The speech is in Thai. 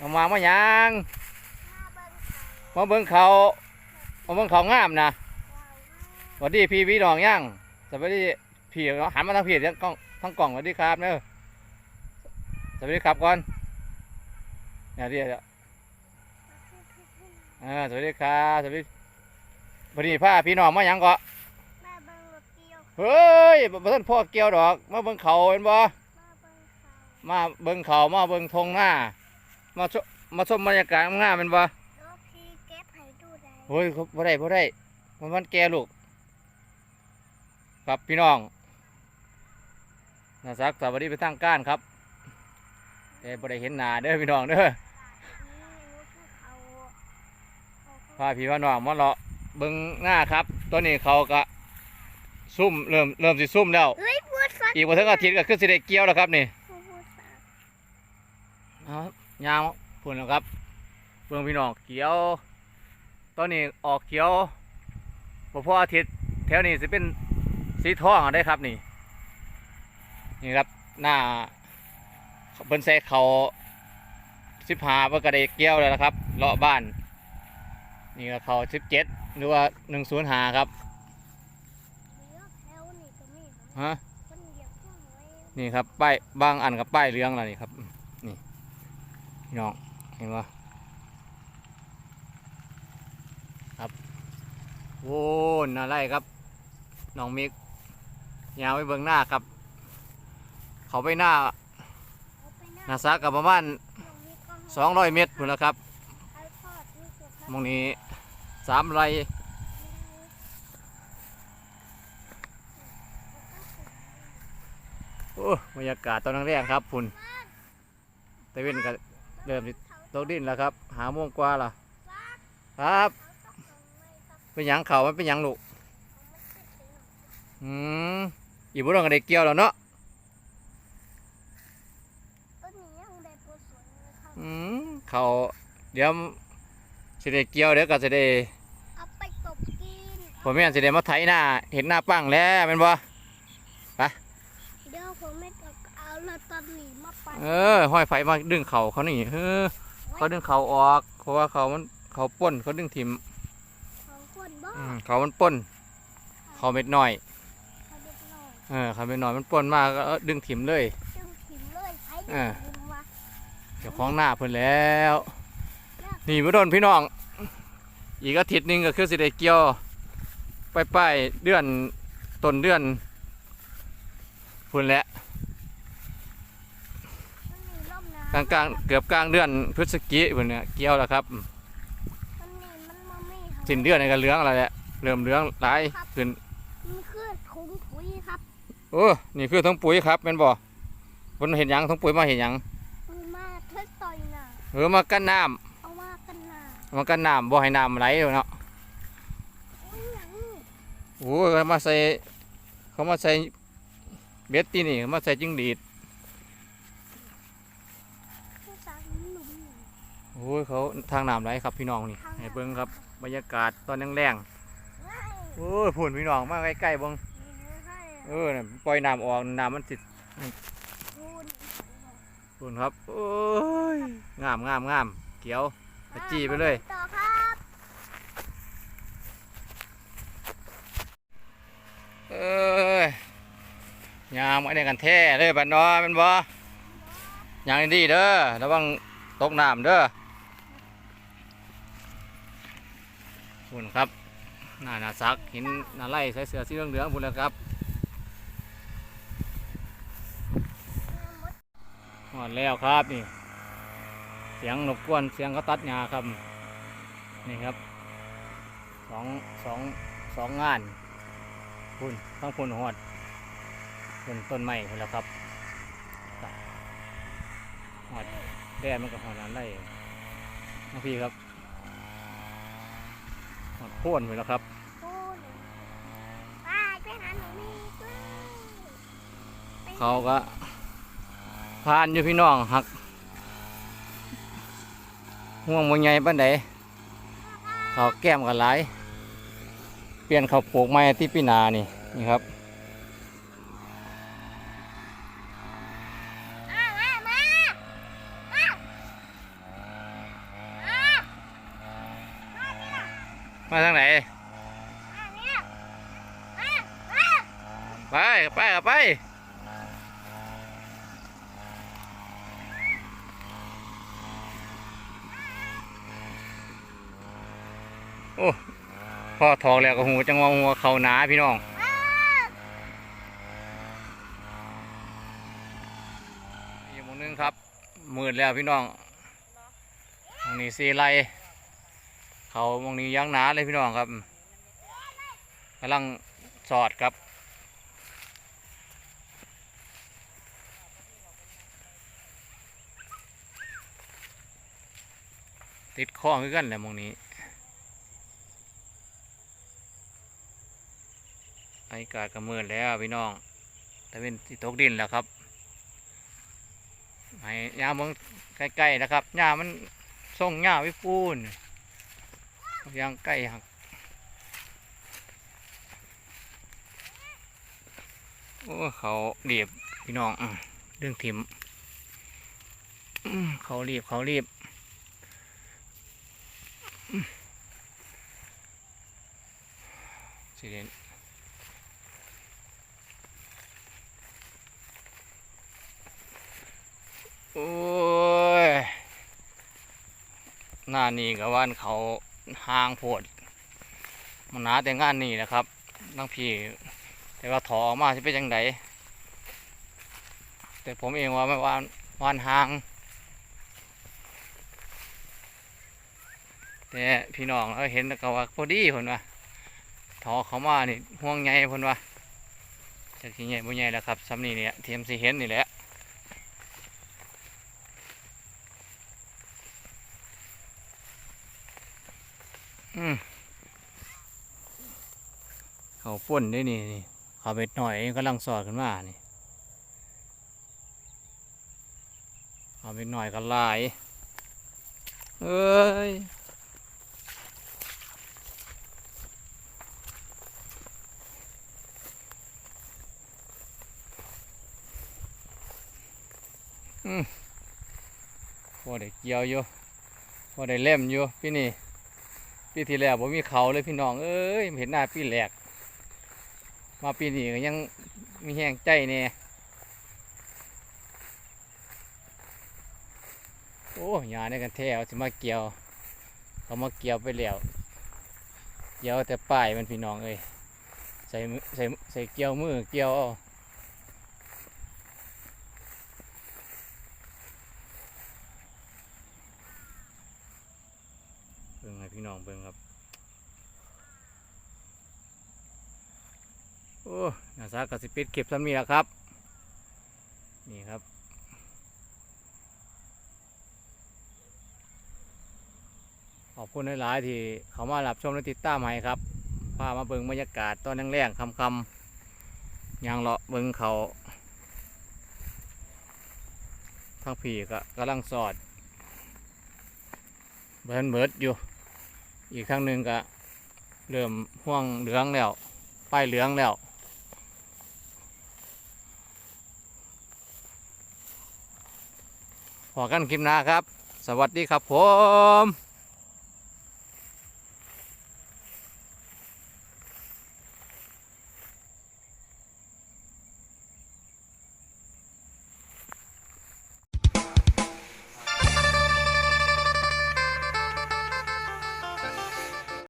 น้องมามาหยังมาเบิ่งเขามาเบิ่งเขามาเบิ่งเขางามนะว้าวสวัสดีพี่พี่น้องยังสวัสดีพี่หันมาทางพี่ทั้งกล้องทั้งกล่องสวัสดีครับเนอะสวัสดีครับก่อนเนี่ยเรียกอ่าสวัสดีครับสวัสดีพอดีพาพี่น้องมาหยังเก็แม่เบิ่งรถเกี่ยวเฮ้ยบ่ทันพ่อเกี่ยวดอก มาเบิ่งเขาเห็นบ่มาเบิ่งเขามาเบิ่งเขามาเบิ่งทงหน้า มาชมมาชมบรรยากาศงามๆเป็นบ่รถพี่เก็บให้ดูได้โอ้ยเขาบ่ได้บ่ได้มันวันแก่ลูกครับพี่น้องนาซักสวัสดีไปทางก้านครับแต่บ่ได้เห็นหน้าเด้อพี่น้องเด้อนี่รถภูเขาพาพี่ว่าน้องมาเลาะเบิ่งหน้าครับตอนนี้เขาก็ซุ่มเริ่มเริ่มสิซุ่มแล้ว เฮ้ยพูดสักอีกบ่ถึงอาทิตย์ก็คือสิได้เกี่ยวแล้วครับนี่พูดสักเอา ยาวพุ่นแล้วครับเบิ่งพี่น้องเกี่ยว ตอนนี้ออกเขียวบ่พออาทิตย์แถวนี้สิเป็นสีทองอะได้ครับนี่ นี่ครับหน้าเพิ่นใส่เขาสิบหาเพิ่นก็ได้เกี่ยวแล้วนะครับเลาะบ้าน นี่ก็เขาสิบเจ็ดหรือว่าหนึ่งศูนย์หาครับเลี้ยวแถวนี่ก็มีเหรอฮะคนเหยียบข้างไว้นี่ครับป้ายบางอันกับป้ายเหลืองแล้วนี่ครับนี่ พี่น้องเห็นปะครับโว้นอะไรครับน้องมิกยาวไปเบิ่งหน้าครับ เขาไปหน้าหน้านาซักับประมาณสองร้อยเมตรพุ่นแล้วครับไอ้ทอดนะครับมองนี้สามไรโอ้บรรยากาศตอนแรกครับพุ่นตะเวนก็ เริ่มสิตกดินแล้วครับ หาโมงกว่าและครับ เป็นหยังเขามันเป็นหยังลูกอืมอีบุรุษก็ได้เกี่ยวแล้วเนาะต้นนี้ยังได้ผลสวยเลยครับอืมเขาเดี๋ยวสิได้เกี่ยวเดี๋ยวก็สิได้เอาไปตบกิน ผมไม่อยากสิได้มาไถหน้าเห็นหน้าปังแล้วแมันบ่ เดี๋ยวผมไม่ต้องเอาลอตเตอรี่มาปั่น เออห้อยไฟมาดึงเขาเขานี่เออเขาดึงเขาออก เพราะว่าเขามันเขาป้นเขาดึงถิ่มของคนบ้าอืมเขามันป้น เขาเม็ดน้อยเขาเด็กน้อยเออเขาเม็ดน้อยมันป้นมากก็ดึงถิ่มเลย จึงถิ่มเลยใช้เอดึองถิ่มมาเดี๋ยวของหน้าเพิ่นแล้ว นี่บ่โดนพี่น้อง อีกอาทิตย์หนึงก็คือสิได้เกี่ยว ไปป้ายเดือนต้นเดือนพุ่นแหละ มันมีร่ม กลางกลางๆเกือบกลางเดือนพฤศจิกายนเนี่ยเกี่ยวแล้วครับมันนี่มันมาไม่ครับสิ้นเดือนนี่ก็เหลืองแล้วแหละเริ่มเหลืองหลายขึ้นมันคือถุงปุ๋ยครับโอ้นี่คือทั้งปุ๋ยครับแม่นบ่เพิ่นเห็นหยังทั้งปุ๋ยมาเห็นหยังมันมาเทิดต่อยน่ะเออมากันน้ำเอามากันน่ะมากันน้ำบ่ให้น้ำไหลเนาะโอ้ยหยังโอ้ยเขามาใส่เขามาใส่เบ็ดที่นี่เขามาใส่จิ้งหรีด ผู้สาวหนุ่มหนึ่ง โอ้ยเขาทางน้ำไหลครับพี่น้องนี่ให้เบิ่งครับบรรยากาศตอนแรงๆง่ายโอ้ยพุ่นพี่น้องมาใกล้ๆเบิ่งนี่ให้เออน่ะปล่อยน้ำออกน้ำมันสิคุณพุ่นครับโอ้ยงามงามงามเขียวกระจี้ไปเลยต่อครับเอ้ยยางมาได้กันแท้เลยบัดน้อยแมันบ่ยางดีๆเด้อระวังตกน้ำเด้อ พุ่นครับหน้าหน้าซักหินหน้าไล่ใส่เสื้อสีเหลืองๆพุ่นแล้วครับหอดแล้วครับนี่ เสียงรบกวนเสียงเขาตัดหญ้าครับ นี่ครับสองสองสองงานพุ่นทั้งพุ่นหอดพุ่นต้นไม้พุ่นแล้วครับหอดแดดมันก็หอดนั้นได้น้องพี่ครับ โค่นไปแล้วครับเขาก็พานอยู่พี่น้องหักห่วงบางใหญ่ปันใดเขาแก้มกันหลาย เปลี่ยนเขาปลูกไม้ที่ปีนานี่นี่ครับ อะมามามา มาทางไหน มาเนี่ยมามา ไปไปไปโอ้พ่อทองแล้วก็หูจังหวะหัวเขาหนาพี่น้องมาอีกมุมนึงครับมืดแล้วพี่น้องมองนี้สีไรเขามองนี้ยังหนาเลยพี่น้องครับกำลังสอดครับ ติดข้อคือกันแหละมองนี้อากาศก็มืดแล้วพี่น้องแต่เป็นตกดินแล้วครับให้ยาเมืองใกล้ๆนะครับยามันส่งยาวิปูนยางใกล้หักโอ้เขาเรียบพี่น้องเรื่องถิมเขารีบเขารีบ สิเดนโอ้ย หน้านี่กับว่านเขาห่างโพดมันหนาแต่งานนี่นะครับนั่งพี่ แต่ว่าถอออกมาจะเป็นยังไงแต่ผมเองว่าไม่ว่านว่านห่าง แต่พี่น้องเราเห็นแล้วก็ว่าพอดีคนว่าถอเขามานี่ห่วงใยคนว่าจากที่ใหญ่บ่ใหญ่แล้วครับซ้ำนี่เนี่ยเทียมสีเห็นนี่แหละเขาป่นได้นี่นี่เขาไปหน่อยกำลังสอดขึ้นมานี่เขาไปหน่อยกันลายเอ้ย พอได้เกี่ยวอยู่พอได้เล่มอยู่พี่นี่ปีที่แล้วผมมีเขาเลยพี่น้องเอ้ยเห็นหน้าปีแรกมาปีนี้ก็ยังมีแห้งใจแน่โอ้ยาในกันแท้เอาสิมาเกี่ยวเขามาเกี่ยวไปแล้วเกี่ยวแต่ป้ายมันพี่น้องเอ้ยใส่ใส่ใส่เกี่ยวมือเกี่ยวเอาเบิ่งให้พี่น้อง เบิ่งครับ โอ้นาซากสิปิดเก็บซ้ำนี้แล้วครับ นี่ครับขอบคุณหลายๆที่เขามารับชมและติดตามให้ครับพามาเบิ่งบรรยากาศตอนแรงๆคำๆยางเลาะเบิ่งเขาทางผีก็กำลังสอดเบิร์นเบิดอยู่ อีกครั้งหนึ่งก็เริ่มห่วงเหลืองแล้วป้ายเหลืองแล้ว พอกันคลิปหน้าครับ สวัสดีครับผม